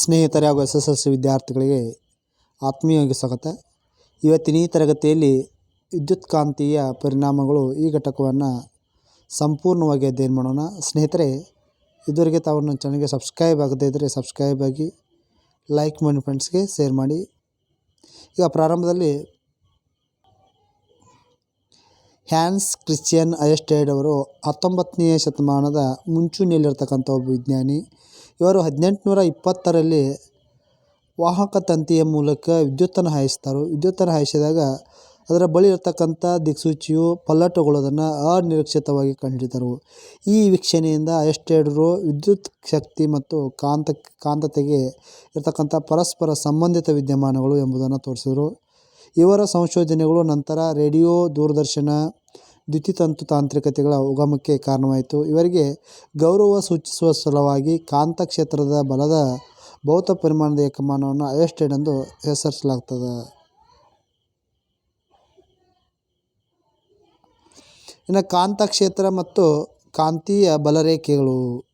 ಸ್ನೇಹಿತರೆ ಹಾಗೂ S S L C ವಿದ್ಯಾರ್ಥಿಗಳಿಗೆ ಆತ್ಮೀಯವಾಗಿ ಸ್ವಾಗತ. ಇವತ್ತಿನ ಈ ತರಗತಿಯಲ್ಲಿ ವಿದ್ಯುತ್ಕಾಂತೀಯ ಪರಿಣಾಮಗಳು ಈ ಘಟಕವನ್ನು ಸಂಪೂರ್ಣವಾಗಿ ಅಧ್ಯಯನ ಮಾಡೋಣ. ಸ್ನೇಹಿತರೆ, ಇದುವರೆಗೆ ತಾವು ನನ್ನ ಚಾನಲ್ಗೆ ಸಬ್ಸ್ಕ್ರೈಬ್ ಆಗದೇ ಇದ್ದರೆ ಸಬ್ಸ್ಕ್ರೈಬ್ ಆಗಿ, ಲೈಕ್ ಮಾಡಿ ಫ್ರೆಂಡ್ಸ್ಗೆ ಶೇರ್ ಮಾಡಿ. ಈಗ ಪ್ರಾರಂಭದಲ್ಲಿ ಹ್ಯಾನ್ಸ್ ಕ್ರಿಶ್ಚಿಯನ್ ಅಯಸ್ಟೈಡ್ ಅವರು ಹತ್ತೊಂಬತ್ತನೆಯ ಶತಮಾನದ ಮುಂಚೂಣಿಯಲ್ಲಿರ್ತಕ್ಕಂಥ ಒಬ್ಬ ವಿಜ್ಞಾನಿ. ಇವರು ಹದಿನೆಂಟುನೂರ ಇಪ್ಪತ್ತರಲ್ಲಿ ವಾಹಕ ತಂತಿಯ ಮೂಲಕ ವಿದ್ಯುತ್ತನ್ನು ಹಾಯಿಸ್ತಾರೆ. ವಿದ್ಯುತ್ತನ್ನು ಹಾಯಿಸಿದಾಗ ಅದರ ಬಳಿ ಇರತಕ್ಕಂಥ ದಿಕ್ಸೂಚಿಯು ಪಲ್ಲಟಗೊಳ್ಳೋದನ್ನು ಅನಿರೀಕ್ಷಿತವಾಗಿ ಕಂಡುಹಿಡಿದರು ಈ ವೀಕ್ಷಣೆಯಿಂದ ಅಯಸ್ಟೈಡರು ವಿದ್ಯುತ್ ಶಕ್ತಿ ಮತ್ತು ಕಾಂತ, ಕಾಂತತೆಗೆ ಇರತಕ್ಕಂಥ ಪರಸ್ಪರ ಸಂಬಂಧಿತ ವಿದ್ಯಮಾನಗಳು ಎಂಬುದನ್ನು ತೋರಿಸಿದರು. ಇವರ ಸಂಶೋಧನೆಗಳು ನಂತರ ರೇಡಿಯೋ ದೂರದರ್ಶನ ದ್ಯುತಿತಂತು ತಾಂತ್ರಿಕತೆಗಳ ಉಗಮಕ್ಕೆ ಕಾರಣವಾಯಿತು. ಇವರಿಗೆ ಗೌರವ ಸೂಚಿಸುವ ಸಲುವಾಗಿ ಕಾಂತಕ್ಷೇತ್ರದ ಬಲದ ಭೌತ ಪರಿಮಾಣದ ಏಕಮಾನವನ್ನು ಅಯಸ್ಟೈಡ್ ಎಂದು ಹೆಸರಿಸಲಾಗ್ತದೆ. ಇನ್ನು ಕಾಂತಕ್ಷೇತ್ರ ಮತ್ತು ಕಾಂತೀಯ ಬಲರೇಖೆಗಳು.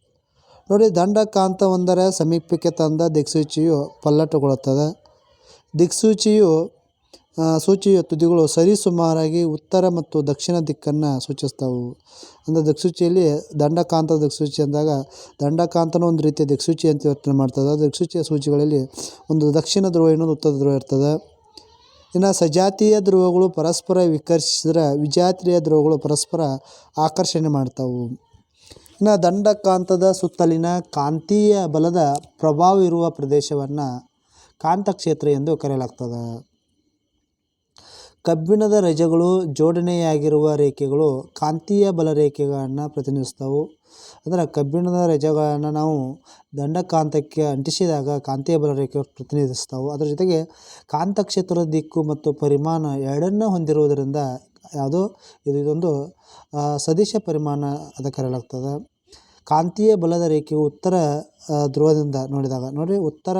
ನೋಡಿ, ದಂಡ ಕಾಂತವೊಂದರ ಸಮೀಪಕ್ಕೆ ತಂದ ದಿಕ್ಸೂಚಿಯು ಪಲ್ಲಟಗೊಳ್ಳುತ್ತದೆ. ದಿಕ್ಸೂಚಿಯು ಸೂಚಿಯ ತುದಿಗಳು ಸರಿಸುಮಾರಾಗಿ ಉತ್ತರ ಮತ್ತು ದಕ್ಷಿಣ ದಿಕ್ಕನ್ನು ಸೂಚಿಸ್ತಾವು. ಅಂದರೆ ದಿಕ್ಸೂಚಿಯಲ್ಲಿ ದಂಡಕಾಂತ ದಿಕ್ಸೂಚಿ ಅಂದಾಗ ದಂಡಕಾಂತನೂ ಒಂದು ರೀತಿಯ ದಿಕ್ಸೂಚಿ ಅಂತ ಯೋಚನೆ ಮಾಡ್ತದೆ. ದಿಕ್ಸೂಚಿಯ ಸೂಚಿಗಳಲ್ಲಿ ಒಂದು ದಕ್ಷಿಣ ಧ್ರುವ, ಇನ್ನೊಂದು ಉತ್ತರ ಧ್ರುವ ಇರ್ತದೆ. ಇನ್ನು ಸಜಾತೀಯ ಧ್ರುವಗಳು ಪರಸ್ಪರ ವಿಕರ್ಷಿಸಿದ್ರೆ ವಿಜಾತೀಯ ಧ್ರುವಗಳು ಪರಸ್ಪರ ಆಕರ್ಷಣೆ ಮಾಡ್ತಾವು. ಇನ್ನು ದಂಡಕಾಂತದ ಸುತ್ತಲಿನ ಕಾಂತೀಯ ಬಲದ ಪ್ರಭಾವ ಇರುವ ಪ್ರದೇಶವನ್ನು ಕಾಂತಕ್ಷೇತ್ರ ಎಂದು ಕರೆಯಲಾಗ್ತದೆ. ಕಬ್ಬಿಣದ ರಜಗಳು ಜೋಡಣೆಯಾಗಿರುವ ರೇಖೆಗಳು ಕಾಂತೀಯ ಬಲ ರೇಖೆಗಳನ್ನು ಪ್ರತಿನಿಧಿಸ್ತವೆ ಅಂದರೆ ಕಬ್ಬಿಣದ ರಜಗಳನ್ನು ನಾವು ದಂಡಕಾಂತಕ್ಕೆ ಅಂಟಿಸಿದಾಗ ಕಾಂತೀಯ ಬಲ ರೇಖೆ ಪ್ರತಿನಿಧಿಸ್ತವೆ ಅದರ ಜೊತೆಗೆ ಕಾಂತಕ್ಷೇತ್ರದ ದಿಕ್ಕು ಮತ್ತು ಪರಿಮಾಣ ಎರಡನ್ನೂ ಹೊಂದಿರುವುದರಿಂದ ಯಾವುದು ಇದು ಇದೊಂದು ಸದಿಶ ಪರಿಮಾಣ ಅಂತ ಕರೆಯಲಾಗ್ತದೆ. ಕಾಂತೀಯ ಬಲದ ರೇಖೆಯು ಉತ್ತರ ಧ್ರುವದಿಂದ ನೋಡಿದಾಗ ನೋಡಿ ಉತ್ತರ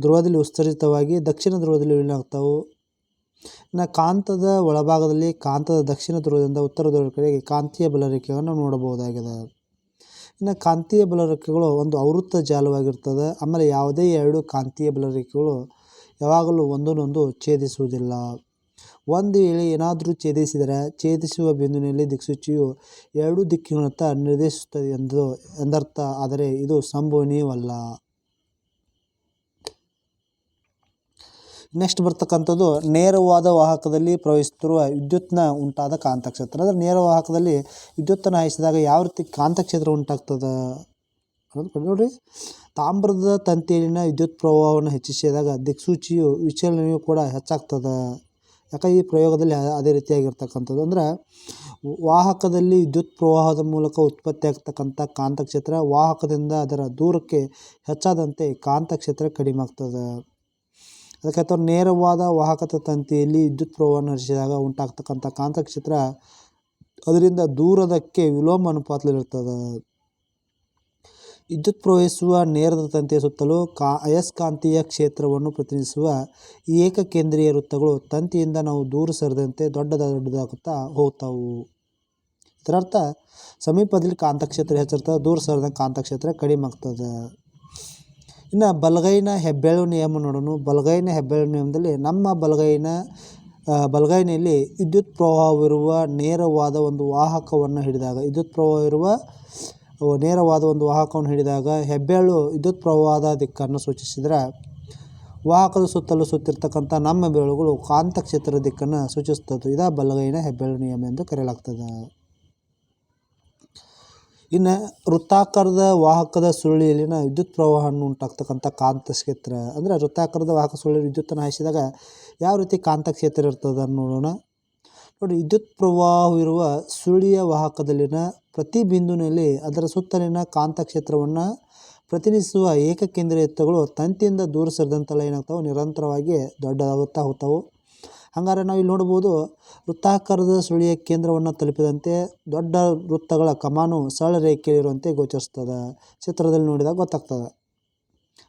ಧ್ರುವದಲ್ಲಿ ವಿಸ್ತರಿತವಾಗಿ ದಕ್ಷಿಣ ಧ್ರುವದಲ್ಲಿ ವಿಲೀನಾಗ್ತಾವೆ ಇನ್ನು ಕಾಂತದ ಒಳಭಾಗದಲ್ಲಿ ಕಾಂತದ ದಕ್ಷಿಣ ಧ್ರುವದಿಂದ ಉತ್ತರ ಧ್ರುವದ ಕಡೆಗೆ ಕಾಂತೀಯ ಬಲರೇಖೆಯನ್ನು ನೋಡಬಹುದಾಗಿದೆ. ಇನ್ನು ಕಾಂತೀಯ ಬಲರೇಖೆಗಳು ಒಂದು ಅವೃತ್ತ ಜಾಲವಾಗಿರ್ತದೆ. ಆಮೇಲೆ ಯಾವುದೇ ಎರಡು ಕಾಂತೀಯ ಬಲರೇಖೆಗಳು ಯಾವಾಗಲೂ ಒಂದನ್ನೊಂದು ಛೇದಿಸುವುದಿಲ್ಲ. ಒಂದು ವೇಳೆ ಏನಾದರೂ ಛೇದಿಸಿದರೆ ಛೇದಿಸುವ ಬಿಂದುವಿನಲ್ಲಿ ದಿಕ್ಸೂಚಿಯು ಎರಡು ದಿಕ್ಕಿನತ್ತ ನಿರ್ದೇಶಿಸುತ್ತದೆ ಎಂದು ಎಂದರ್ಥ. ಆದರೆ ಇದು ಸಂಭವನೀಯವಲ್ಲ. ನೆಕ್ಸ್ಟ್ ಬರ್ತಕ್ಕಂಥದ್ದು ನೇರವಾದ ವಾಹಕದಲ್ಲಿ ಪ್ರವಹಿಸುತ್ತಿರುವ ವಿದ್ಯುತ್ನ ಉಂಟಾದ ಕಾಂತಕ್ಷೇತ್ರ. ಅಂದರೆ ನೇರ ವಾಹಕದಲ್ಲಿ ವಿದ್ಯುತ್ತನ್ನು ಹಾಯಿಸಿದಾಗ ಯಾವ ರೀತಿ ಕಾಂತಕ್ಷೇತ್ರ ಉಂಟಾಗ್ತದೆ ನೋಡಿ ತಾಮ್ರದ ತಂತಿಯಲ್ಲಿನ ವಿದ್ಯುತ್ ಪ್ರವಾಹವನ್ನು ಹೆಚ್ಚಿಸಿದಾಗ ದಿಕ್ಸೂಚಿಯು ವಿಚಲನೆಯು ಕೂಡ ಹೆಚ್ಚಾಗ್ತದೆ. ಯಾಕೆ ಈ ಪ್ರಯೋಗದಲ್ಲಿ ಅದೇ ರೀತಿಯಾಗಿರ್ತಕ್ಕಂಥದ್ದು? ಅಂದ್ರೆ ವಾಹಕದಲ್ಲಿ ವಿದ್ಯುತ್ ಪ್ರವಾಹದ ಮೂಲಕ ಉತ್ಪತ್ತಿ ಆಗ್ತಕ್ಕಂಥ ಕಾಂತಕ್ಷೇತ್ರ ವಾಹಕದಿಂದ ಅದರ ದೂರಕ್ಕೆ ಹೆಚ್ಚಾದಂತೆ ಕಾಂತಕ್ಷೇತ್ರ ಕಡಿಮೆ ಆಗ್ತದೆ. ಅದಕ್ಕೆ ನೇರವಾದ ವಾಹಕದ ತಂತಿಯಲ್ಲಿ ವಿದ್ಯುತ್ ಪ್ರವಾಹವನ್ನು ನಡೆಸಿದಾಗ ಉಂಟಾಗ್ತಕ್ಕಂಥ ಕಾಂತಕ್ಷೇತ್ರ ಅದರಿಂದ ದೂರದಕ್ಕೆ ವಿಲೋಮ ಅನುಪಾತದಲ್ಲಿರ್ತದೆ ವಿದ್ಯುತ್ ಪ್ರವಹಿಸುವ ನೇರದ ತಂತಿಯ ಸುತ್ತಲೂ ಕಾ, ಅಯಸ್ಕಾಂತೀಯ ಕ್ಷೇತ್ರವನ್ನು ಪ್ರತಿನಿಧಿಸುವ ಏಕಕೇಂದ್ರೀಯ ವೃತ್ತಗಳು ತಂತಿಯಿಂದ ನಾವು ದೂರ ಸರಿದಂತೆ ದೊಡ್ಡದ ದೊಡ್ಡದಾಗುತ್ತಾ ಹೋಗ್ತಾವು ಇದರರ್ಥ, ಸಮೀಪದಲ್ಲಿ ಕಾಂತಕ್ಷೇತ್ರ ಹೆಚ್ಚಿರ್ತದೆ ದೂರ ಸರಿದಂಗೆ ಕಾಂತಕ್ಷೇತ್ರ ಕಡಿಮೆ ಆಗ್ತದೆ. ಇನ್ನು ಬಲಗೈನ ಹೆಬ್ಬೆರಳು ನಿಯಮ ನೋಡೋಣ ಬಲಗೈನ ಹೆಬ್ಬೆರಳು ನಿಯಮದಲ್ಲಿ ನಮ್ಮ ಬಲಗೈನ ಬಲಗೈನಲ್ಲಿ ವಿದ್ಯುತ್ ಪ್ರವಾಹವಿರುವ ನೇರವಾದ ಒಂದು ವಾಹಕವನ್ನು ಹಿಡಿದಾಗ, ವಿದ್ಯುತ್ ಪ್ರವಾಹವಿರುವ ನೇರವಾದ ಒಂದು ವಾಹಕವನ್ನು ಹಿಡಿದಾಗ ಹೆಬ್ಬೆರಳು ವಿದ್ಯುತ್ ಪ್ರವಾಹದ ದಿಕ್ಕನ್ನು ಸೂಚಿಸಿದರೆ, ವಾಹಕದ ಸುತ್ತಲೂ ಸುತ್ತಿರ್ತಕ್ಕಂಥ ನಮ್ಮ ಬೆರಳುಗಳು ಕಾಂತಕ್ಷೇತ್ರದ ದಿಕ್ಕನ್ನು ಸೂಚಿಸ್ತದೆ ಇದ ಬಲಗೈನ ಹೆಬ್ಬೆರಳು ನಿಯಮ ಎಂದು ಕರೆಯಲಾಗ್ತದೆ. ಇನ್ನು ವೃತ್ತಾಕಾರದ ವಾಹಕದ ಸುರುಳಿಯಲ್ಲಿನ ವಿದ್ಯುತ್ ಪ್ರವಾಹವನ್ನು ಉಂಟಾಗ್ತಕ್ಕಂಥ ಕಾಂತಕ್ಷೇತ್ರ ಅಂದರೆ ವೃತ್ತಾಕಾರದ ವಾಹಕ ಸುರುಳಿ ವಿದ್ಯುತ್ತನ್ನು ಹಾಯಿಸಿದಾಗ ಯಾವ ರೀತಿ ಕಾಂತಕ್ಷೇತ್ರ ಇರ್ತದೆ ನೋಡೋಣ. ನೋಡಿ, ವಿದ್ಯುತ್ ಪ್ರವಾಹವಿರುವ ಸುರುಳಿಯ ವಾಹಕದಲ್ಲಿನ ಪ್ರತಿ ಬಿಂದುವಿನಲ್ಲಿ ಅದರ ಸುತ್ತಲಿನ ಕಾಂತಕ್ಷೇತ್ರವನ್ನು ಪ್ರತಿನಿಧಿಸುವ ಏಕಕೇಂದ್ರೀಯತ್ವಗಳು ತಂತಿಯಿಂದ ದೂರ ಸರಿದಂತೆಲ್ಲ ಏನಾಗ್ತವೆ ನಿರಂತರವಾಗಿ ದೊಡ್ಡದಾಗುತ್ತಾ ಹೋಗ್ತಾವೆ. ಹಂಗಾರೆ ನಾವು ಇಲ್ಲಿ ನೋಡ್ಬೋದು ವೃತ್ತಾಕಾರದ ಸುಳಿಯ ಕೇಂದ್ರವನ್ನು ತಲುಪಿದಂತೆ ದೊಡ್ಡ ವೃತ್ತಗಳ ಕಮಾನು ಸರಳ ರೇಖೆಯಲ್ಲಿರುವಂತೆ ಗೋಚರಿಸ್ತದೆ. ಚಿತ್ರದಲ್ಲಿ ನೋಡಿದಾಗ ಗೊತ್ತಾಗ್ತದೆ.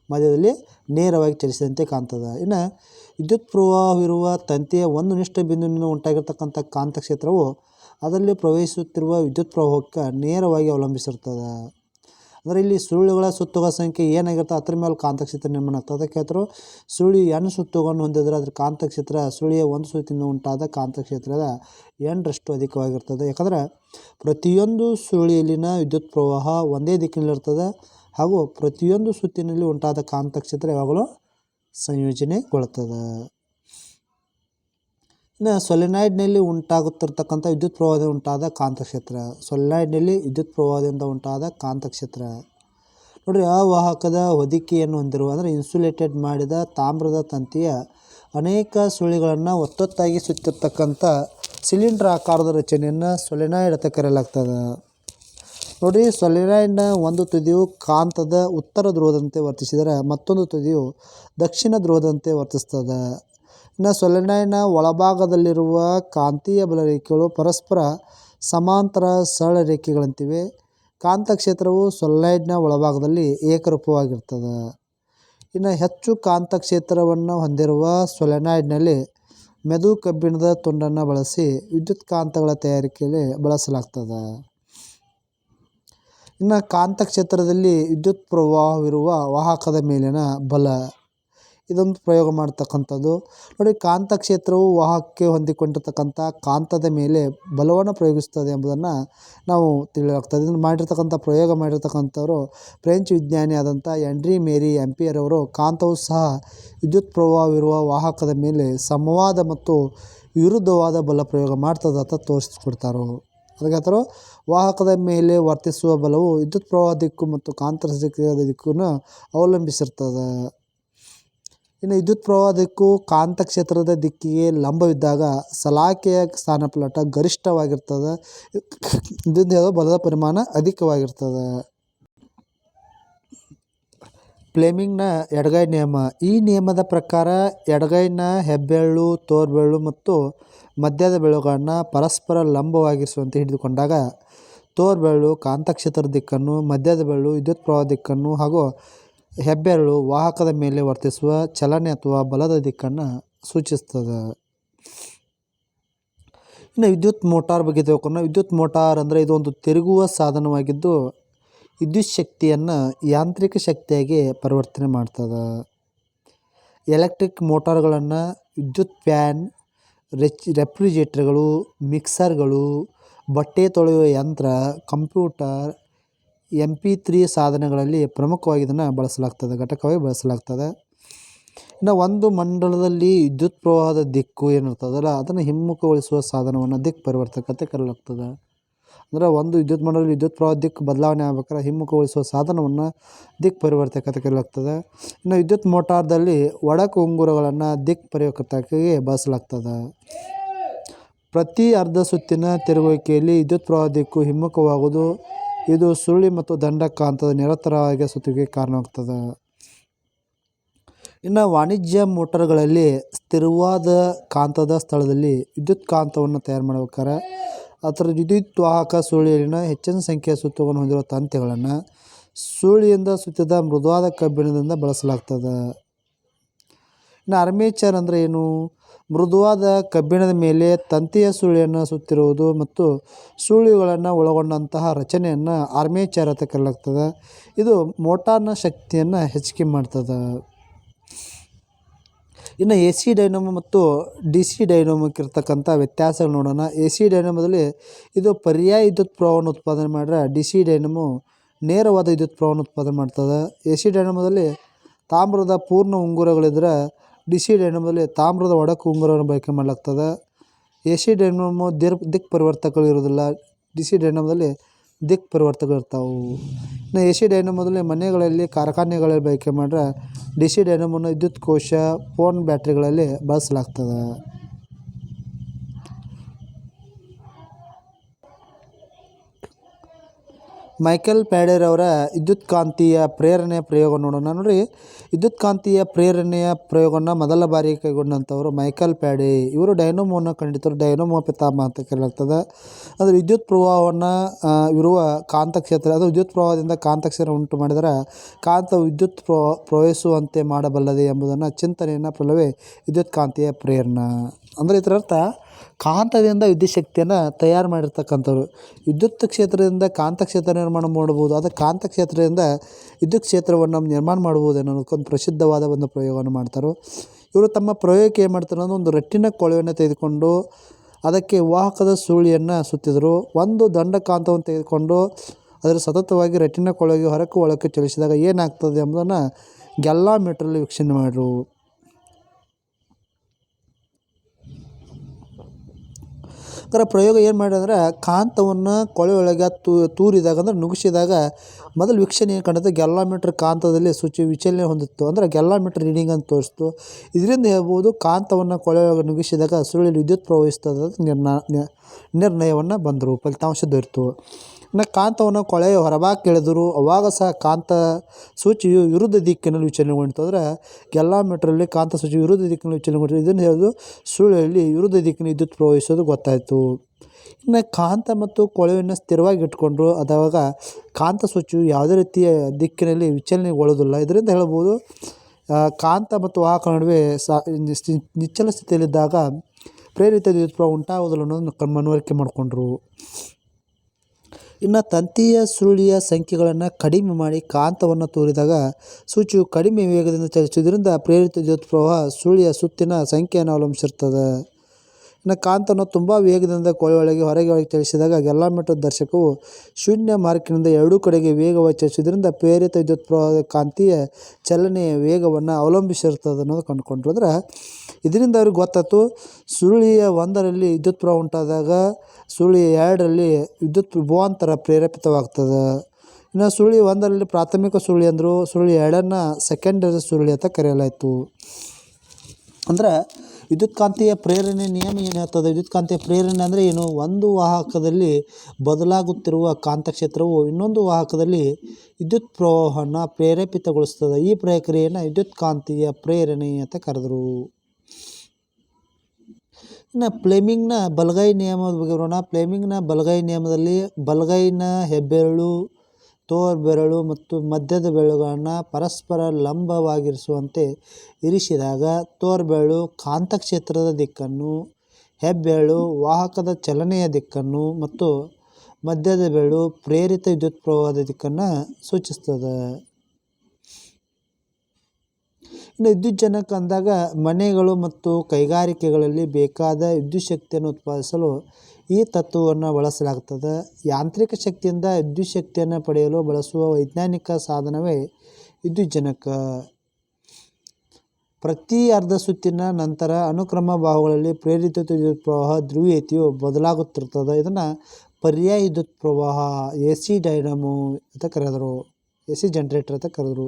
ಮಧ್ಯದಲ್ಲಿ ನೇರವಾಗಿ ಚಲಿಸಿದಂತೆ ಕಾಣ್ತದೆ. ಇನ್ನು ವಿದ್ಯುತ್ ಪ್ರವಾಹವಿರುವ ತಂತಿಯ ಒಂದು ನಿಷ್ಠ ಬಿಂದುವಿನ ಉಂಟಾಗಿರ್ತಕ್ಕಂಥ ಕಾಂತಕ್ಷೇತ್ರವು ಅದರಲ್ಲಿ ಪ್ರವೇಶಿಸುತ್ತಿರುವ ವಿದ್ಯುತ್ ಪ್ರವಾಹಕ್ಕೆ ನೇರವಾಗಿ ಅವಲಂಬಿಸಿರ್ತದೆ ಅಂದರೆ ಇಲ್ಲಿ ಸುರುಳಿಗಳ ಸುತ್ತುಗಳ ಸಂಖ್ಯೆ ಏನಾಗಿರ್ತದೆ ಅದ್ರ ಮೇಲೆ ಕಾಂತಕ್ಷೇತ್ರ ನಿರ್ಮಾಣ ಆಗ್ತದೆ. ಅದಕ್ಕೆ ಹೇಳ್ತಾರೆ ಸುಳಿ ಎಣ್ಣೆ ಸುತ್ತುಗಳನ್ನು ಹೊಂದಿದ್ರೆ ಅದ್ರ ಕಾಂತಕ್ಷೇತ್ರ ಸುಳಿಯ ಒಂದು ಸುತ್ತಿನಿಂದ ಉಂಟಾದ ಕಾಂತಕ್ಷೇತ್ರದ ಎಂಟರಷ್ಟು ಅಧಿಕವಾಗಿರ್ತದೆ. ಯಾಕಂದ್ರೆ ಪ್ರತಿಯೊಂದು ಸುರುಳಿಯಲ್ಲಿನ ವಿದ್ಯುತ್ ಪ್ರವಾಹ ಒಂದೇ ದಿಕ್ಕಿನಲ್ಲಿರ್ತದೆ ಹಾಗೂ ಪ್ರತಿಯೊಂದು ಸುತ್ತಿನಲ್ಲಿ ಉಂಟಾದ ಕಾಂತಕ್ಷೇತ್ರ ಯಾವಾಗಲೂ ಸಂಯೋಜನೆಗೊಳ್ತದೆ ಇನ್ನು ಸೊಲೆನಾಯ್ಡ್ನಲ್ಲಿ ಉಂಟಾಗುತ್ತಿರ್ತಕ್ಕಂಥ ವಿದ್ಯುತ್ ಪ್ರವಾಹದಿಂದ ಉಂಟಾದ ಕಾಂತಕ್ಷೇತ್ರ ಸೊಲೆನಾಯ್ಡ್ನಲ್ಲಿ ವಿದ್ಯುತ್ ಪ್ರವಾಹದಿಂದ ಉಂಟಾದ ಕಾಂತಕ್ಷೇತ್ರ ನೋಡ್ರಿ ವಾಹಕದ ಹೊದಿಕೆಯನ್ನು ಹೊಂದಿರುವ, ಅಂದರೆ ಇನ್ಸುಲೇಟೆಡ್ ಮಾಡಿದ ತಾಮ್ರದ ತಂತಿಯ ಅನೇಕ ಸುಳಿಗಳನ್ನು ಒತ್ತೊತ್ತಾಗಿ ಸುತ್ತಿರ್ತಕ್ಕಂಥ ಸಿಲಿಂಡರ್ ಆಕಾರದ ರಚನೆಯನ್ನು ಸೊಲೆನಾಯ್ಡ್ ಅಂತ ಕರೆಯಲಾಗ್ತದೆ. ನೋಡಿ ಸೊಲೆನಾಯ್ಡ್ನ ಒಂದು ತುದಿಯು ಕಾಂತದ ಉತ್ತರ ಧ್ರುವದಂತೆ ವರ್ತಿಸಿದರೆ ಮತ್ತೊಂದು ತುದಿಯು ದಕ್ಷಿಣ ಧ್ರುವದಂತೆ ವರ್ತಿಸ್ತದೆ. ಇನ್ನು ಸೊಲೆನಾಯ್ಡ್ನ ಒಳಭಾಗದಲ್ಲಿರುವ ಕಾಂತೀಯ ಬಲರೇಖೆಗಳು ಪರಸ್ಪರ ಸಮಾಂತರ ಸರಳ ರೇಖೆಗಳಂತಿವೆ. ಕಾಂತಕ್ಷೇತ್ರವು ಸೊಲೆನಾಯ್ಡ್ನ ಒಳಭಾಗದಲ್ಲಿ ಏಕರೂಪವಾಗಿರ್ತದೆ ಇನ್ನು ಹೆಚ್ಚು ಕಾಂತಕ್ಷೇತ್ರವನ್ನು ಹೊಂದಿರುವ ಸೊಲೆನಾಯ್ಡ್ನಲ್ಲಿ ಮೆದು ಕಬ್ಬಿಣದ ತುಂಡನ್ನು ಬಳಸಿ ವಿದ್ಯುತ್ ಕಾಂತಗಳ ತಯಾರಿಕೆಯಲ್ಲಿ ಬಳಸಲಾಗ್ತದೆ. ಇನ್ನು ಕಾಂತಕ್ಷೇತ್ರದಲ್ಲಿ ವಿದ್ಯುತ್ ಪ್ರವಾಹವಿರುವ ವಾಹಕದ ಮೇಲಿನ ಬಲ ಇದೊಂದು ಪ್ರಯೋಗ ಮಾಡ್ತಕ್ಕಂಥದ್ದು. ನೋಡಿ, ಕಾಂತ ಕ್ಷೇತ್ರವು ವಾಹಕಕ್ಕೆ ಹೊಂದಿಕೊಂಡಿರ್ತಕ್ಕಂಥ ಕಾಂತದ ಮೇಲೆ ಬಲವನ್ನು ಪ್ರಯೋಗಿಸ್ತದೆ ಎಂಬುದನ್ನು ನಾವು ತಿಳಿಯಲಾಗ್ತದೆ. ಇದನ್ನು ಮಾಡಿರ್ತಕ್ಕಂಥ ಪ್ರಯೋಗ ಮಾಡಿರ್ತಕ್ಕಂಥವರು ಫ್ರೆಂಚ್ ವಿಜ್ಞಾನಿ ಆದಂಥ ಎಂಡ್ರಿ ಮೇರಿ ಎಂಪಿಯರ್ ಅವರು ಕಾಂತವು ಸಹ ವಿದ್ಯುತ್ ಪ್ರವಾಹವಿರುವ ವಾಹಕದ ಮೇಲೆ ಸಮವಾದ ಮತ್ತು ವಿರುದ್ಧವಾದ ಬಲ ಪ್ರಯೋಗ ಮಾಡ್ತದೆ ಅಂತ ತೋರಿಸ್ಕೊಡ್ತಾರೆ ಹೇಳ್ತಾರೆ ವಾಹಕದ ಮೇಲೆ ವರ್ತಿಸುವ ಬಲವು ವಿದ್ಯುತ್ ಪ್ರವಾಹ ದಿಕ್ಕು ಮತ್ತು ಕಾಂತರ ದಿಕ್ಕನ್ನು ಅವಲಂಬಿಸಿರ್ತದೆ. ಇನ್ನು ವಿದ್ಯುತ್ ಪ್ರವಾಹ ದಿಕ್ಕು ಕಾಂತಕ್ಷೇತ್ರದ ದಿಕ್ಕಿಗೆ ಲಂಬವಿದ್ದಾಗ ಸಲಾಕೆಯ ಸ್ಥಾನಪಲ್ಲಟ ಗರಿಷ್ಠವಾಗಿರ್ತದೆ. ಇದರಿಂದ ಬಲದ ಪರಿಮಾಣ ಅಧಿಕವಾಗಿರ್ತದೆ. ಫ್ಲೇಮಿಂಗ್ನ ಎಡಗೈ ನಿಯಮ. ಈ ನಿಯಮದ ಪ್ರಕಾರ ಎಡಗೈನ ಹೆಬ್ಬೆರಳು, ತೋರ್ಬೆರಳು ಮತ್ತು ಮಧ್ಯದ ಬೆರಳುಗಳನ್ನು ಪರಸ್ಪರ ಲಂಬವಾಗಿರಿಸುವಂತೆ ಹಿಡಿದುಕೊಂಡಾಗ ತೋರ್ಬೆರಳು ಕಾಂತಕ್ಷೇತ್ರದ ದಿಕ್ಕನ್ನು, ಮಧ್ಯದ ಬೆರಳು ವಿದ್ಯುತ್ ಪ್ರವಾಹ ದಿಕ್ಕನ್ನು ಹಾಗೂ ಹೆಬ್ಬೆರಳು ವಾಹಕದ ಮೇಲೆ ವರ್ತಿಸುವ ಚಲನೆ ಅಥವಾ ಬಲದ ದಿಕ್ಕನ್ನು ಸೂಚಿಸ್ತದೆ. ಇನ್ನು ವಿದ್ಯುತ್ ಮೋಟಾರ್ ಬಗ್ಗೆ ತಿಳ್ಕೊಂಡು ವಿದ್ಯುತ್ ಮೋಟಾರ್ ಅಂದರೆ ಇದು ಒಂದು ತಿರುಗುವ ಸಾಧನವಾಗಿದ್ದು ವಿದ್ಯುತ್ ಶಕ್ತಿಯನ್ನು ಯಾಂತ್ರಿಕ ಶಕ್ತಿಯಾಗಿ ಪರಿವರ್ತನೆ ಮಾಡ್ತದೆ. ಎಲೆಕ್ಟ್ರಿಕ್ ಮೋಟಾರ್ಗಳನ್ನು ವಿದ್ಯುತ್ ಫ್ಯಾನ್, ರೆಚ್, ರೆಫ್ರಿಜರೇಟರ್ಗಳು, ಮಿಕ್ಸರ್ಗಳು, ಬಟ್ಟೆ ತೊಳೆಯುವ ಯಂತ್ರ, ಕಂಪ್ಯೂಟರ್ ಎಂ ಪಿ ತ್ರೀ ಸಾಧನಗಳಲ್ಲಿ ಪ್ರಮುಖವಾಗಿ ಇದನ್ನು ಬಳಸಲಾಗ್ತದೆ, ಘಟಕವಾಗಿ ಬಳಸಲಾಗ್ತದೆ. ಇನ್ನು ಒಂದು ಮಂಡಲದಲ್ಲಿ ವಿದ್ಯುತ್ ಪ್ರವಾಹದ ದಿಕ್ಕು ಏನಿರ್ತದಲ್ಲ, ಅದನ್ನು ಹಿಮ್ಮುಖಗೊಳಿಸುವ ಸಾಧನವನ್ನು ದಿಕ್ಕು ಪರಿವರ್ತಕ ಅಂತ ಕರೆಯಲಾಗ್ತದೆ. ಅಂದರೆ ಒಂದು ವಿದ್ಯುತ್ ಮಂಡಲದಲ್ಲಿ ವಿದ್ಯುತ್ ಪ್ರವಾಹ ದಿಕ್ಕು ಬದಲಾವಣೆ ಆಗ್ಬೇಕಾದ್ರೆ ಹಿಮ್ಮುಖಗೊಳಿಸುವ ಸಾಧನವನ್ನು ದಿಕ್ಕು ಪರಿವರ್ತಕ ಅಂತ ಕರೆಯಲಾಗ್ತದೆ. ಇನ್ನು ವಿದ್ಯುತ್ ಮೋಟಾರ್ದಲ್ಲಿ ಒಡಕು ಉಂಗುರಗಳನ್ನು ದಿಕ್ಕು ಪರಿವರ್ತಕಕ್ಕೆ ಬಳಸಲಾಗ್ತದೆ. ಪ್ರತಿ ಅರ್ಧ ಸುತ್ತಿನ ತಿರುಗುವಿಕೆಯಲ್ಲಿ ವಿದ್ಯುತ್ ಪ್ರವಾಹ ದಿಕ್ಕು ಹಿಮ್ಮುಖವಾಗುವುದು ಇದು ಸುರುಳಿ ಮತ್ತು ದಂಡಕಾಂತದ ನಿರಂತರವಾಗಿ ಸುತ್ತಿಗೆ ಕಾರಣವಾಗ್ತದೆ. ಇನ್ನು ವಾಣಿಜ್ಯ ಮೋಟಾರ್ಗಳಲ್ಲಿ ಸ್ಥಿರವಾದ ಕಾಂತದ ಸ್ಥಳದಲ್ಲಿ ವಿದ್ಯುತ್ ಕಾಂತವನ್ನು ತಯಾರು ಮಾಡ್ಬೇಕಾರೆ, ಅದರ ವಿದ್ಯುತ್ ವಾಹಕ ಸುರುಳಿಯಲ್ಲಿನ ಹೆಚ್ಚಿನ ಸಂಖ್ಯೆಯ ಸುತ್ತುಗಳನ್ನು ಹೊಂದಿರುವ ತಂತಿಗಳನ್ನು ಸುರುಳಿಯಿಂದ ಸುತ್ತಿದ ಮೃದುವಾದ ಕಬ್ಬಿಣದಿಂದ ಬಳಸಲಾಗ್ತದೆ. ಇನ್ನು ಅರ್ಮೇಚರ್ ಅಂದರೆ ಏನು? ಮೃದುವಾದ ಕಬ್ಬಿಣದ ಮೇಲೆ ತಂತಿಯ ಸುರುಳಿಯನ್ನು ಸುತ್ತಿರುವುದು ಮತ್ತು ಸುರುಳಿಗಳನ್ನು ಒಳಗೊಂಡಂತಹ ರಚನೆಯನ್ನು ಆರ್ಮೇಚರ್ ಅಂತ ಕರೆಯಲಾಗ್ತದೆ. ಇದು ಮೋಟಾರ್ನ ಶಕ್ತಿಯನ್ನು ಹೆಚ್ಚಿಗೆ ಮಾಡ್ತದೆ. ಇನ್ನು ಎ ಸಿ ಡೈನಮೋ ಮತ್ತು ಡಿ ಸಿ ಡೈನಮೋಕ್ಕೆ ಇರ್ತಕ್ಕಂಥ ವ್ಯತ್ಯಾಸಗಳು ನೋಡೋಣ. ಎ ಸಿ ಡೈನಮೋದಲ್ಲಿ ಇದು ಪರ್ಯಾಯ ವಿದ್ಯುತ್ ಪ್ರವಾಹವನ್ನು ಉತ್ಪಾದನೆ ಮಾಡಿದ್ರೆ ಡಿ ಸಿ ಡೈನಮೋ ನೇರವಾದ ವಿದ್ಯುತ್ ಪ್ರವಾಹವನ್ನು ಉತ್ಪಾದನೆ ಮಾಡ್ತದೆ. ಎ ಸಿ ಡೈನಮೋದಲ್ಲಿ ತಾಮ್ರದ ಪೂರ್ಣ ಉಂಗುರಗಳಿದ್ರೆ ಡಿ ಸಿ ಡೈನಮೋದಲ್ಲಿ ತಾಮ್ರದ ಒಡಕು ಉಂಗುರವನ್ನು ಬಳಕೆ ಮಾಡಲಾಗ್ತದೆ. ಎ ಸಿ ಡೈನಮೋ ದಿರ್, ದಿಕ್ ಪರಿವರ್ತಕಗಳು ಇರೋದಿಲ್ಲ ಡಿಸಿ ಡೈನಮೋದಲ್ಲಿ ದಿಕ್ ಪರಿವರ್ತಕಗಳು ಇರ್ತಾವೆ. ಇನ್ನು ಎ ಸಿ ಡೈನಮೋದಲ್ಲಿ ಮನೆಗಳಲ್ಲಿ ಕಾರ್ಖಾನೆಗಳಲ್ಲಿ ಬಳಕೆ ಮಾಡ್ರೆ ಡಿಸಿ ಡೈನಮೋನ ವಿದ್ಯುತ್ ಕೋಶ ಫೋನ್ ಬ್ಯಾಟ್ರಿಗಳಲ್ಲಿ ಬಳಸಲಾಗ್ತದೆ. ಮೈಕೆಲ್ ಪ್ಯಾಡೆರ್ ಅವರ ವಿದ್ಯುತ್ ಕಾಂತೀಯ ಪ್ರೇರಣೆಯ ಪ್ರಯೋಗ ನೋಡೋಣ. ನೋಡಿ, ವಿದ್ಯುತ್ ಕಾಂತೀಯ ಪ್ರೇರಣೆಯ ಪ್ರಯೋಗವನ್ನು ಮೊದಲ ಬಾರಿ ಕೈಗೊಂಡಂಥವರು ಮೈಕೆಲ್ ಪ್ಯಾಡೆ. ಇವರು ಡೈನೋಮೋವನ್ನು ಕಂಡಿತರು ಡೈನೋಮೋ ಪಿತಾಮಹ ಅಂತ ಕರೆಯಲಾಗ್ತದೆ. ಅಂದರೆ ವಿದ್ಯುತ್ ಪ್ರವಾಹವನ್ನು ಇರುವ ಕಾಂತಕ್ಷೇತ್ರ, ಅದು ವಿದ್ಯುತ್ ಪ್ರವಾಹದಿಂದ ಕಾಂತಕ್ಷೇತ್ರ ಉಂಟು ಮಾಡಿದರೆ ಕಾಂತ ವಿದ್ಯುತ್ ಪ್ರ ಪ್ರವಹಿಸುವಂತೆ ಮಾಡಬಲ್ಲದೆ ಎಂಬುದನ್ನು ಚಿಂತನೆಯನ್ನು ವಿದ್ಯುತ್ ಕಾಂತೀಯ ಪ್ರೇರಣೆ. ಅಂದರೆ ಇದರ ಅರ್ಥ ಕಾಂತದಿಂದ ವಿದ್ಯುತ್ ಶಕ್ತಿಯನ್ನು ತಯಾರು ಮಾಡಿರ್ತಕ್ಕಂಥವ್ರು. ವಿದ್ಯುತ್ ಕ್ಷೇತ್ರದಿಂದ ಕಾಂತ ಕ್ಷೇತ್ರ ನಿರ್ಮಾಣ ಮಾಡ್ಬೋದು ಅದು ಕಾಂತ ಕ್ಷೇತ್ರದಿಂದ ವಿದ್ಯುತ್ ಕ್ಷೇತ್ರವನ್ನು ನಿರ್ಮಾಣ ಮಾಡ್ಬೋದು ಅನ್ನೋದಕ್ಕೊಂದು ಪ್ರಸಿದ್ಧವಾದ ಒಂದು ಪ್ರಯೋಗವನ್ನು ಮಾಡ್ತಾರೆ. ಇವರು ತಮ್ಮ ಪ್ರಯೋಗಕ್ಕೆ ಏನು ಮಾಡ್ತಾರೆ ಅಂದರೆ ಒಂದು ರಟ್ಟಿನ ಕೊಳವೆಯನ್ನು ತೆಗೆದುಕೊಂಡು ಅದಕ್ಕೆ ವಾಹಕದ ಸುಳಿಯನ್ನು ಸುತ್ತಿದರು. ಒಂದು ದಂಡ ಕಾಂತವನ್ನು ತೆಗೆದುಕೊಂಡು ಅದರ ಸತತವಾಗಿ ರಟ್ಟಿನ ಕೊಳಗೆ ಹೊರಕ್ಕೆ ಒಳಕ್ಕೆ ಚಲಿಸಿದಾಗ ಏನಾಗ್ತದೆ ಎಂಬುದನ್ನು ಗೆಲ್ಲಾ ಮೀಟ್ರಲ್ಲಿ ವೀಕ್ಷಣೆ ಮಾಡಿರು ಅದರ ಪ್ರಯೋಗ ಏನು ಮಾಡಿದ್ರೆ ಕಾಂತವನ್ನು ಕೊಳೆಯೊಳಗೆ ತೂ, ತೂರಿದಾಗ ಅಂದ್ರೆ ನುಗ್ಗಿಸಿದಾಗ ಮೊದಲು ವೀಕ್ಷಣೆ ಏನು ಕಾಣುತ್ತೆ ಗೆಲ್ಲಾಮೀಟ್ರ್ ಕಾಂತದಲ್ಲಿ ಸೂಚಿ ವಿಚಲನೆ ಹೊಂದಿತ್ತು. ಅಂದ್ರೆ ಗೆಲ್ಲಾಮೀಟ್ರ್ ರೀಡಿಂಗ್ ಅಂತ ತೋರಿಸ್ತು. ಇದರಿಂದ ಹೇಳ್ಬೋದು ಕಾಂತವನ್ನು ಕೊಳೆಯೊಳಗೆ ಒಳಗೆ ನುಗ್ಗಿಸಿದಾಗ ಸುರುಳಿಯಲ್ಲಿ ವಿದ್ಯುತ್ ಪ್ರವಹಿಸ್ತದೆ ನಿರ್ಣ ನಿರ್ಣಯವನ್ನು ಬಂದರು, ಫಲಿತಾಂಶ ದೊರೆತು. ಇನ್ನು ಕಾಂತವನ್ನು ಕೊಳೆ ಹೊರಭಾಗಕ್ಕೆ ಎಳೆದರು ಅವಾಗ ಸಹ ಕಾಂತ ಸೂಚಿಯು ವಿರುದ್ಧ ದಿಕ್ಕಿನಲ್ಲಿ ವಿಚಲನೆಗೊಂಡಿತು ಅಂದರೆ ಮೀಟ್ರಲ್ಲಿ ಕಾಂತ ಸೂಚಿ ವಿರುದ್ಧ ದಿಕ್ಕಿನಲ್ಲಿ ವಿಚಲನೆಗೊಂಡಿತು ಇದನ್ನು ಹೇಳೋದು ಸುರುಳಿಯಲ್ಲಿ ವಿರುದ್ಧ ದಿಕ್ಕಿನ ವಿದ್ಯುತ್ ಪ್ರವಹಿಸೋದು ಗೊತ್ತಾಯಿತು. ಇನ್ನು ಕಾಂತ ಮತ್ತು ಕೊಳೆಯನ್ನು ಸ್ಥಿರವಾಗಿ ಇಟ್ಕೊಂಡ್ರು ಅದಾವಾಗ ಕಾಂತ ಸೂಚಿಯು ಯಾವುದೇ ರೀತಿಯ ದಿಕ್ಕಿನಲ್ಲಿ ವಿಚಲನೆಗೊಳ್ಳೋದಿಲ್ಲ ಇದರಿಂದ ಹೇಳ್ಬೋದು ಕಾಂತ ಮತ್ತು ವಾಹಕ ನಡುವೆ ಸಾ ನಿಚ್ಚಲ ಸ್ಥಿತಿಯಲ್ಲಿದ್ದಾಗ ಪ್ರೇರಿತ ವಿದ್ಯುತ್ ಪ್ರವಾಹ ಉಂಟಾಗೋದಿಲ್ಲ ಅನ್ನೋದನ್ನು ಮನವರಿಕೆ ಮಾಡಿಕೊಂಡ್ರು. ಇನ್ನು ತಂತಿಯ ಸುರುಳಿಯ ಸಂಖ್ಯೆಗಳನ್ನು ಕಡಿಮೆ ಮಾಡಿ ಕಾಂತವನ್ನು ತೋರಿದಾಗ ಸೂಚಿಯು ಕಡಿಮೆ ವೇಗದಿಂದ ಚಲಿಸುವುದರಿಂದ ಪ್ರೇರಿತ ವಿದ್ಯುತ್ ಪ್ರವಾಹ ಸುರುಳಿಯ ಸುತ್ತಿನ ಸಂಖ್ಯೆಯನ್ನು ಅವಲಂಬಿಸಿರ್ತದೆ ಇನ್ನು ಕಾಂತವನ್ನು ತುಂಬ ವೇಗದಿಂದ ಕೋಳಿಯೊಳಗೆ, ಹೊರಗೆ ಒಳಗೆ ಚಲಿಸಿದಾಗ ಗೆಲ್ಲಾಮೀಟರ್ ದರ್ಶಕವು ಶೂನ್ಯ ಮಾರ್ಕಿನಿಂದ ಎರಡೂ ಕಡೆಗೆ ವೇಗವಾಗಿ ಚಲಿಸುವುದರಿಂದ ಪ್ರೇರಿತ ವಿದ್ಯುತ್ ಪ್ರವಾಹದ ಕಾಂತೀಯ ಚಲನೆಯ ವೇಗವನ್ನು ಅವಲಂಬಿಸಿರ್ತದೆ ಅನ್ನೋದು ಕಂಡುಕೊಂಡ್ರು. ಅಂದ್ರೆ ಇದರಿಂದ ಅವ್ರಿಗೆ ಗೊತ್ತಾಯ್ತು, ಸುರುಳಿಯ ಒಂದರಲ್ಲಿ ವಿದ್ಯುತ್ ಪ್ರವಾಹ ಉಂಟಾದಾಗ ಸುರುಳಿಯ ಎರಡರಲ್ಲಿ ವಿದ್ಯುತ್ ಭುವಾಂತರ ಪ್ರೇರೇಪಿತವಾಗ್ತದೆ. ಇನ್ನು ಸುರುಳಿ ಒಂದರಲ್ಲಿ ಪ್ರಾಥಮಿಕ ಸುರುಳಿ ಅಂದರು, ಸುರುಳಿ ಎರಡನ್ನು ಸೆಕೆಂಡರಿ ಸುರುಳಿ ಅಂತ ಕರೆಯಲಾಯಿತು. ಅಂದ್ರೆ ವಿದ್ಯುತ್ ಕಾಂತೀಯ ಪ್ರೇರಣೆ ನಿಯಮ ಏನು ಹೇಳ್ತದೆ? ವಿದ್ಯುತ್ ಕಾಂತೀಯ ಪ್ರೇರಣೆ ಅಂದರೆ ಏನು? ಒಂದು ವಾಹಕದಲ್ಲಿ ಬದಲಾಗುತ್ತಿರುವ ಕಾಂತಕ್ಷೇತ್ರವು ಇನ್ನೊಂದು ವಾಹಕದಲ್ಲಿ ವಿದ್ಯುತ್ ಪ್ರವಾಹವನ್ನು ಪ್ರೇರೇಪಿತಗೊಳಿಸ್ತದೆ. ಈ ಪ್ರಕ್ರಿಯೆಯನ್ನು ವಿದ್ಯುತ್ ಕಾಂತೀಯ ಪ್ರೇರಣೆ ಅಂತ ಕರೆದರು. ಇನ್ನು ಪ್ಲೇಮಿಂಗ್ನ ಬಲಗೈ ನಿಯಮದ ಬಗ್ಗೆ ಬರೋಣ ಪ್ಲೇಮಿಂಗ್ನ ಬಲಗೈ ನಿಯಮದಲ್ಲಿ ಬಲಗೈನ ಹೆಬ್ಬೆರಳು ತೋರ್ಬೆರಳು ಮತ್ತು ಮಧ್ಯದ ಬೆರಳುಗಳನ್ನು ಪರಸ್ಪರ ಲಂಬವಾಗಿರಿಸುವಂತೆ ಇರಿಸಿದಾಗ ತೋರ್ಬೆರಳು ಕಾಂತಕ್ಷೇತ್ರದ ದಿಕ್ಕನ್ನು, ಹೆಬ್ಬೆರಳು ವಾಹಕದ ಚಲನೆಯ ದಿಕ್ಕನ್ನು ಮತ್ತು ಮಧ್ಯದ ಬೆರಳು ಪ್ರೇರಿತ ವಿದ್ಯುತ್ ಪ್ರವಾಹದ ದಿಕ್ಕನ್ನು ಸೂಚಿಸ್ತದೆ. ಇನ್ನು ವಿದ್ಯುಜ್ಜನಕ ಅಂದಾಗ ಮನೆಗಳು ಮತ್ತು ಕೈಗಾರಿಕೆಗಳಲ್ಲಿ ಬೇಕಾದ ವಿದ್ಯುತ್ ಶಕ್ತಿಯನ್ನು ಉತ್ಪಾದಿಸಲು ಈ ತತ್ವವನ್ನು ಬಳಸಲಾಗ್ತದೆ. ಯಾಂತ್ರಿಕ ಶಕ್ತಿಯಿಂದ ವಿದ್ಯುತ್ ಶಕ್ತಿಯನ್ನು ಪಡೆಯಲು ಬಳಸುವ ವೈಜ್ಞಾನಿಕ ಸಾಧನವೇ ವಿದ್ಯುಜ್ಜನಕ. ಪ್ರತಿ ಅರ್ಧ ಸುತ್ತಿನ ನಂತರ ಅನುಕ್ರಮ ಭಾವಗಳಲ್ಲಿ ಪ್ರೇರಿತ ವಿದ್ಯುತ್ ಪ್ರವಾಹ, ಧ್ರುವೀಯತೆಯು ಬದಲಾಗುತ್ತಿರ್ತದೆ ಇದನ್ನು ಪರ್ಯಾಯ ವಿದ್ಯುತ್ ಪ್ರವಾಹ ಎ ಸಿ ಡೈನಮೋ ಅಂತ ಕರೆದರು. ಎ ಸಿ ಜನ್ರೇಟರ್ ಅಂತ ಕರೆದರು.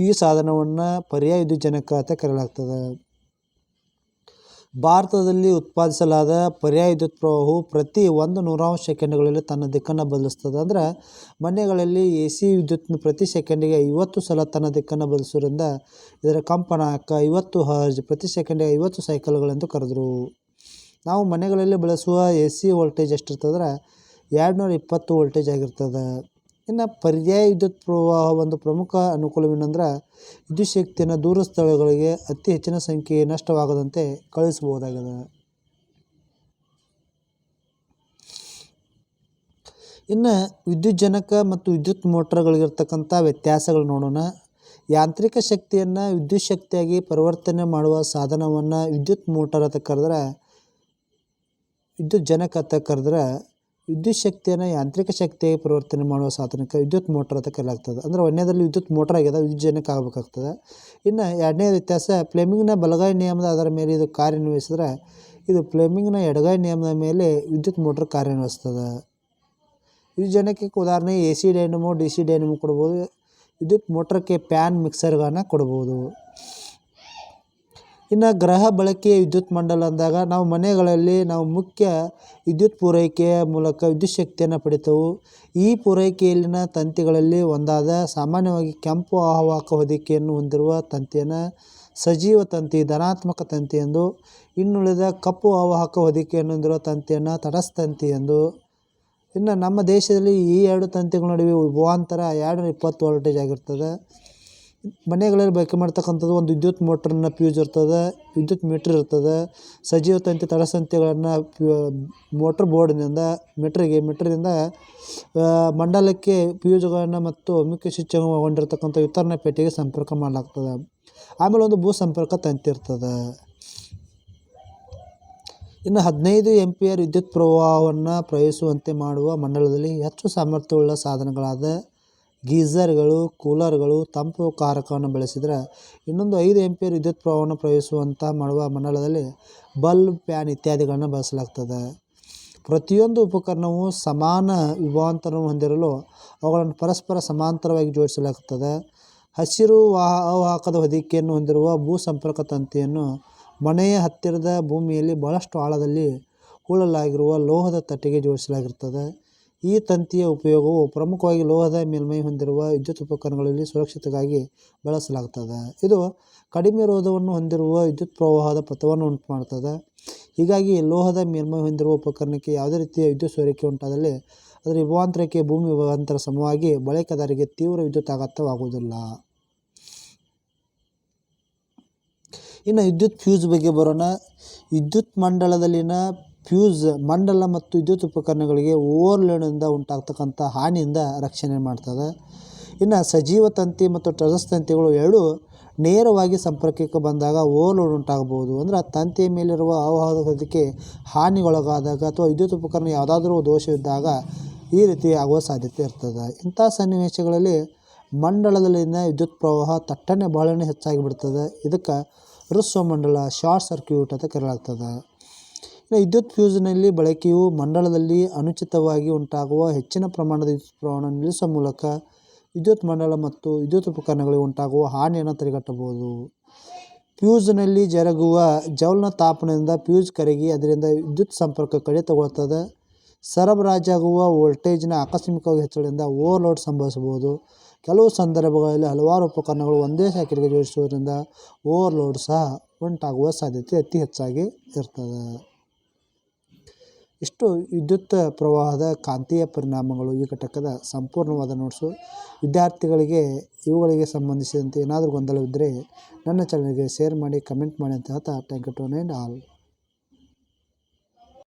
ಈ ಸಾಧನವನ್ನು ಪರ್ಯಾಯ ವಿದ್ಯುಜ್ಜನಕ ಅಂತ ಕರೆಯಲಾಗ್ತದೆ. ಭಾರತದಲ್ಲಿ ಉತ್ಪಾದಿಸಲಾದ ಪರ್ಯಾಯ ವಿದ್ಯುತ್ ಪ್ರವಾಹವು ಪ್ರತಿ ಒಂದು ನೂರಾರು ಸೆಕೆಂಡ್ಗಳಲ್ಲಿ ತನ್ನ ದಿಕ್ಕನ್ನು ಬದಲಿಸ್ತದೆ. ಅಂದ್ರೆ ಮನೆಗಳಲ್ಲಿ ಎ ಸಿ ವಿದ್ಯುತ್ ಪ್ರತಿ ಸೆಕೆಂಡಿಗೆ ಐವತ್ತು ಸಲ ತನ್ನ ದಿಕ್ಕನ್ನು ಬದಲಿಸೋದ್ರಿಂದ ಇದರ ಕಂಪನಾಂಕ ಐವತ್ತು ಹರ್ಜ್ ಪ್ರತಿ ಸೆಕೆಂಡಿಗೆ ಐವತ್ತು ಸೈಕಲ್ಗಳೆಂದು ಕರೆದರು. ನಾವು ಮನೆಗಳಲ್ಲಿ ಬಳಸುವ ಎ ಸಿ ವೋಲ್ಟೇಜ್ ಎಷ್ಟಿರ್ತದ್ರೆ ಎರಡು ನೂರ ಇಪ್ಪತ್ತು ವೋಲ್ಟೇಜ್ ಆಗಿರ್ತದೆ. ಇನ್ನು ಪರ್ಯಾಯ ವಿದ್ಯುತ್ ಪ್ರವಾಹ ಒಂದು ಪ್ರಮುಖ ಅನುಕೂಲವೇನೆಂದ್ರೆ ವಿದ್ಯುತ್ ಶಕ್ತಿಯನ್ನು ದೂರ ಸ್ಥಳಗಳಿಗೆ ಅತಿ ಹೆಚ್ಚಿನ ಸಂಖ್ಯೆ ನಷ್ಟವಾಗದಂತೆ ಕಳುಹಿಸಬಹುದಾಗಿದೆ. ಇನ್ನು ವಿದ್ಯುಜ್ಜನಕ ಮತ್ತು ವಿದ್ಯುತ್ ಮೋಟ್ರ್ಗಳಿಗಿರ್ತಕ್ಕಂಥ ವ್ಯತ್ಯಾಸಗಳು ನೋಡೋಣ. ಯಾಂತ್ರಿಕ ಶಕ್ತಿಯನ್ನು ವಿದ್ಯುತ್ ಶಕ್ತಿಯಾಗಿ ಪರಿವರ್ತನೆ ಮಾಡುವ ಸಾಧನವನ್ನು ವಿದ್ಯುತ್ ಮೋಟರ್ ಅಂತ ಕರೆದ್ರೆ, ವಿದ್ಯುತ್ ಜನಕ ಅಂತ ಕರೆದ್ರೆ ವಿದ್ಯುತ್ ಶಕ್ತಿಯನ್ನು ಯಾಂತ್ರಿಕ ಶಕ್ತಿಯಾಗಿ ಪರಿವರ್ತನೆ ಮಾಡುವ ಸಾಧನಕ್ಕೆ ವಿದ್ಯುತ್ ಮೋಟರ್ ಅಂತ ಕರೆಯಲಾಗ್ತದೆ. ಅಂದರೆ ಒಂದನೇದಲ್ಲಿ ವಿದ್ಯುತ್ ಮೋಟರ್ ಆಗಿದೆ ವಿದ್ಯುತ್ ಜನಕ ಆಗಬೇಕಾಗ್ತದೆ. ಇನ್ನು ಎರಡನೇ ವ್ಯತ್ಯಾಸ ಪ್ಲೇಮಿಂಗ್ನ ಬಲಗೈ ನಿಯಮದ ಅದರ ಮೇಲೆ ಇದು ಕಾರ್ಯನಿರ್ವಹಿಸಿದ್ರೆ ಇದು ಪ್ಲೇಮಿಂಗ್ನ ಎಡಗೈ ನಿಯಮದ ಮೇಲೆ ವಿದ್ಯುತ್ ಮೋಟರ್ ಕಾರ್ಯನಿರ್ವಹಿಸ್ತದೆ. ವಿದ್ಯುತ್ ಜನಕ್ಕೆ ಉದಾಹರಣೆ A C dynamo D C dynamo ಕೊಡ್ಬೋದು. ವಿದ್ಯುತ್ ಮೋಟ್ರಕ್ಕೆ ಪ್ಯಾನ್ ಮಿಕ್ಸರ್ಗಳನ್ನು ಕೊಡ್ಬೋದು. ಇನ್ನು ಗೃಹ ಬಳಕೆಯ ವಿದ್ಯುತ್ ಮಂಡಲ ಅಂದಾಗ ನಾವು ಮನೆಗಳಲ್ಲಿ ನಾವು ಮುಖ್ಯ ವಿದ್ಯುತ್ ಪೂರೈಕೆಯ ಮೂಲಕ ವಿದ್ಯುತ್ ಶಕ್ತಿಯನ್ನು ಪಡಿತವು. ಈ ಪೂರೈಕೆಯಲ್ಲಿನ ತಂತಿಗಳಲ್ಲಿ ಒಂದಾದ ಸಾಮಾನ್ಯವಾಗಿ ಕೆಂಪು ಆವಾಹಕ ಹೊದಿಕೆಯನ್ನು ಹೊಂದಿರುವ ತಂತಿಯನ್ನು ಸಜೀವ ತಂತಿ, ಧನಾತ್ಮಕ ತಂತಿ ಎಂದು, ಇನ್ನುಳಿದ ಕಪ್ಪು ಆವಾಹಕ ಹೊದಿಕೆಯನ್ನು ಹೊಂದಿರುವ ತಂತಿಯನ್ನು ತಟಸ್ಥ ತಂತಿ ಎಂದು. ಇನ್ನು ನಮ್ಮ ದೇಶದಲ್ಲಿ ಈ ಎರಡು ತಂತಿಗಳ ನಡುವೆ ವಿಭವಾಂತರ ಎರಡು ಇಪ್ಪತ್ತು ವೋಲ್ಟೇಜ್ ಆಗಿರ್ತದೆ. ಮನೆಗಳಲ್ಲಿ ಬಳಕೆ ಮಾಡ್ತಕ್ಕಂಥದ್ದು ಒಂದು ವಿದ್ಯುತ್ ಮೋಟ್ರನ್ನ ಫ್ಯೂಸ್ ಇರ್ತದೆ, ವಿದ್ಯುತ್ ಮೀಟ್ರ್ ಇರ್ತದೆ. ಸಜೀವ ತಂತಿ ತಡಸಂತಿಗಳನ್ನು ಮೋಟ್ರ್ ಬೋರ್ಡ್ನಿಂದ, ಮೀಟ್ರಿಗೆ ಮೀಟ್ರಿಂದ ಮಂಡಲಕ್ಕೆ ಫ್ಯೂಸ್ಗಳನ್ನು ಮತ್ತು ಮುಖ್ಯ ಸ್ವಿಚ್ ಹೊಂಡಿರ್ತಕ್ಕಂಥ ವಿತರಣಾ ಪೇಟೆಗೆ ಸಂಪರ್ಕ ಮಾಡಲಾಗ್ತದೆ. ಆಮೇಲೆ ಒಂದು ಭೂ ಸಂಪರ್ಕ ತಂತಿ ಇರ್ತದೆ. ಇನ್ನು ಹದಿನೈದು ಎಂ ಪಿ ಆರ್ ವಿದ್ಯುತ್ ಪ್ರವಾಹವನ್ನು ಪ್ರವಹಿಸುವಂತೆ ಮಾಡುವ ಮಂಡಲದಲ್ಲಿ ಹೆಚ್ಚು ಸಾಮರ್ಥ್ಯವುಳ್ಳ ಸಾಧನಗಳಾದ ಗೀಝರ್ಗಳು ಕೂಲರ್ಗಳು, ತಂಪು ಕಾರಕವನ್ನು ಬಳಸಿದರೆ ಇನ್ನೊಂದು ಐದು ಎಂಪಿಯರ್ ವಿದ್ಯುತ್ ಪ್ರವಾಹವನ್ನು ಪ್ರವಹಿಸುವಂಥ ಮಾಡುವ ಮಂಡಲದಲ್ಲಿ ಬಲ್ಬ್, ಫ್ಯಾನ್ ಇತ್ಯಾದಿಗಳನ್ನು ಬಳಸಲಾಗ್ತದೆ. ಪ್ರತಿಯೊಂದು ಉಪಕರಣವು ಸಮಾನ ವಿಭವಾಂತರವನ್ನು ಹೊಂದಿರಲು ಅವುಗಳನ್ನು ಪರಸ್ಪರ ಸಮಾಂತರವಾಗಿ ಜೋಡಿಸಲಾಗುತ್ತದೆ ಹಸಿರು ವಾಹ, ಅವಾಹಕದ ಹೊದಿಕೆಯನ್ನು ಹೊಂದಿರುವ ಭೂ ಸಂಪರ್ಕ ತಂತಿಯನ್ನು ಮನೆಯ ಹತ್ತಿರದ ಭೂಮಿಯಲ್ಲಿ ಬಹಳಷ್ಟು ಆಳದಲ್ಲಿ ಹೂಳಲಾಗಿರುವ ಲೋಹದ ತಟ್ಟೆಗೆ ಜೋಡಿಸಲಾಗಿರುತ್ತದೆ ಈ ತಂತಿಯ ಉಪಯೋಗವು ಪ್ರಮುಖವಾಗಿ ಲೋಹದ ಮೇಲ್ಮೈ ಹೊಂದಿರುವ ವಿದ್ಯುತ್ ಉಪಕರಣಗಳಲ್ಲಿ ಸುರಕ್ಷಿತಗಾಗಿ ಬಳಸಲಾಗ್ತದೆ. ಇದು ಕಡಿಮೆ ರೋಧವನ್ನು ಹೊಂದಿರುವ ವಿದ್ಯುತ್ ಪ್ರವಾಹದ ಪಥವನ್ನು ಉಂಟು ಮಾಡ್ತದೆ ಹೀಗಾಗಿ ಲೋಹದ ಮೇಲ್ಮೈ ಹೊಂದಿರುವ ಉಪಕರಣಕ್ಕೆ ಯಾವುದೇ ರೀತಿಯ ವಿದ್ಯುತ್ ಸೋರಿಕೆ ಉಂಟಾದಲ್ಲಿ ಅದರ ವಿಭವಾಂತರಕ್ಕೆ ಭೂಮಿ ವಿಭವಾಂತರ ಸಮವಾಗಿ ಬಳಕೆದಾರರಿಗೆ ತೀವ್ರ ವಿದ್ಯುತ್ ಆಘಾತವಾಗುವುದಿಲ್ಲ. ಇನ್ನು ವಿದ್ಯುತ್ ಫ್ಯೂಸ್ ಬಗ್ಗೆ ಬರೋಣ. ವಿದ್ಯುತ್ ಮಂಡಲದಲ್ಲಿನ ಫ್ಯೂಸ್, ಮಂಡಲ ಮತ್ತು ವಿದ್ಯುತ್ ಉಪಕರಣಗಳಿಗೆ ಓವರ್ಲೋಡಿಂದ ಉಂಟಾಗ್ತಕ್ಕಂಥ ಹಾನಿಯಿಂದ ರಕ್ಷಣೆ ಮಾಡ್ತದೆ. ಇನ್ನು ಸಜೀವ ತಂತಿ ಮತ್ತು ಟರಸ್ ತಂತಿಗಳು ಎರಡು ನೇರವಾಗಿ ಸಂಪರ್ಕಕ್ಕೆ ಬಂದಾಗ ಓವರ್ಲೋಡ್ ಉಂಟಾಗಬಹುದು. ಅಂದರೆ ಆ ತಂತಿಯ ಮೇಲಿರುವ ಹೊದಿಕೆ ಹಾನಿಗೊಳಗಾದಾಗ ಅಥವಾ ವಿದ್ಯುತ್ ಉಪಕರಣ ಯಾವುದಾದ್ರೂ ದೋಷವಿದ್ದಾಗ ಈ ರೀತಿ ಆಗುವ ಸಾಧ್ಯತೆ ಇರ್ತದೆ. ಇಂಥ ಸನ್ನಿವೇಶಗಳಲ್ಲಿ ಮಂಡಲದಲ್ಲಿನ ವಿದ್ಯುತ್ ಪ್ರವಾಹ ತಟ್ಟನೆ ಬಹಳನೇ ಹೆಚ್ಚಾಗಿ ಬಿಡ್ತದೆ. ಇದಕ್ಕೆ ರುಸ್ವ ಮಂಡಲ, ಶಾರ್ಟ್ ಸರ್ಕ್ಯೂಟ್ ಅಂತ ಕರೆಯಲಾಗ್ತದೆ. ವಿದ್ಯುತ್ ಫ್ಯೂಸ್ನಲ್ಲಿ ಬಳಕೆಯು ಮಂಡಲದಲ್ಲಿ ಅನುಚಿತವಾಗಿ ಉಂಟಾಗುವ ಹೆಚ್ಚಿನ ಪ್ರಮಾಣದ ವಿದ್ಯುತ್ ಪ್ರವಾಹವನ್ನು ನಿಲ್ಲಿಸುವ ಮೂಲಕ ವಿದ್ಯುತ್ ಮಂಡಲ ಮತ್ತು ವಿದ್ಯುತ್ ಉಪಕರಣಗಳಿಗೆ ಉಂಟಾಗುವ ಹಾನಿಯನ್ನು ತಡೆಗಟ್ಟಬಹುದು. ಫ್ಯೂಸ್ನಲ್ಲಿ ಜರುಗುವ ಜೌಲ್ನ ತಾಪನದಿಂದ ಫ್ಯೂಸ್ ಕರಗಿ ಅದರಿಂದ ವಿದ್ಯುತ್ ಸಂಪರ್ಕ ಕಡಿತಗೊಳ್ಳುತ್ತದೆ. ಸರಬರಾಜಾಗುವ ವೋಲ್ಟೇಜ್ನ ಆಕಸ್ಮಿಕವಾಗಿ ಹೆಚ್ಚಳದಿಂದ ಓವರ್ಲೋಡ್ ಸಂಭವಿಸಬಹುದು. ಕೆಲವು ಸಂದರ್ಭಗಳಲ್ಲಿ ಹಲವಾರು ಉಪಕರಣಗಳು ಒಂದೇ ಶಾಖೆಗೆ ಜೋಡಿಸುವುದರಿಂದ ಓವರ್ಲೋಡ್ ಸಹ ಉಂಟಾಗುವ ಸಾಧ್ಯತೆ ಅತಿ ಹೆಚ್ಚಾಗಿ ಇರ್ತದೆ. ಇಷ್ಟು ವಿದ್ಯುತ್ ಪ್ರವಾಹದ ಕಾಂತೀಯ ಪರಿಣಾಮಗಳು ಈ ಘಟಕದ ಸಂಪೂರ್ಣವಾದ ನೋಟ್ಸು. ವಿದ್ಯಾರ್ಥಿಗಳಿಗೆ ಇವುಗಳಿಗೆ ಸಂಬಂಧಿಸಿದಂತೆ ಏನಾದರೂ ಗೊಂದಲವಿದ್ದರೆ ನನ್ನ ಚಾನಲ್ಗೆ ಶೇರ್ ಮಾಡಿ ಕಮೆಂಟ್ ಮಾಡಿ ಅಂತ ಹೇಳ್ತಾ ಯು ಟು ಆಲ್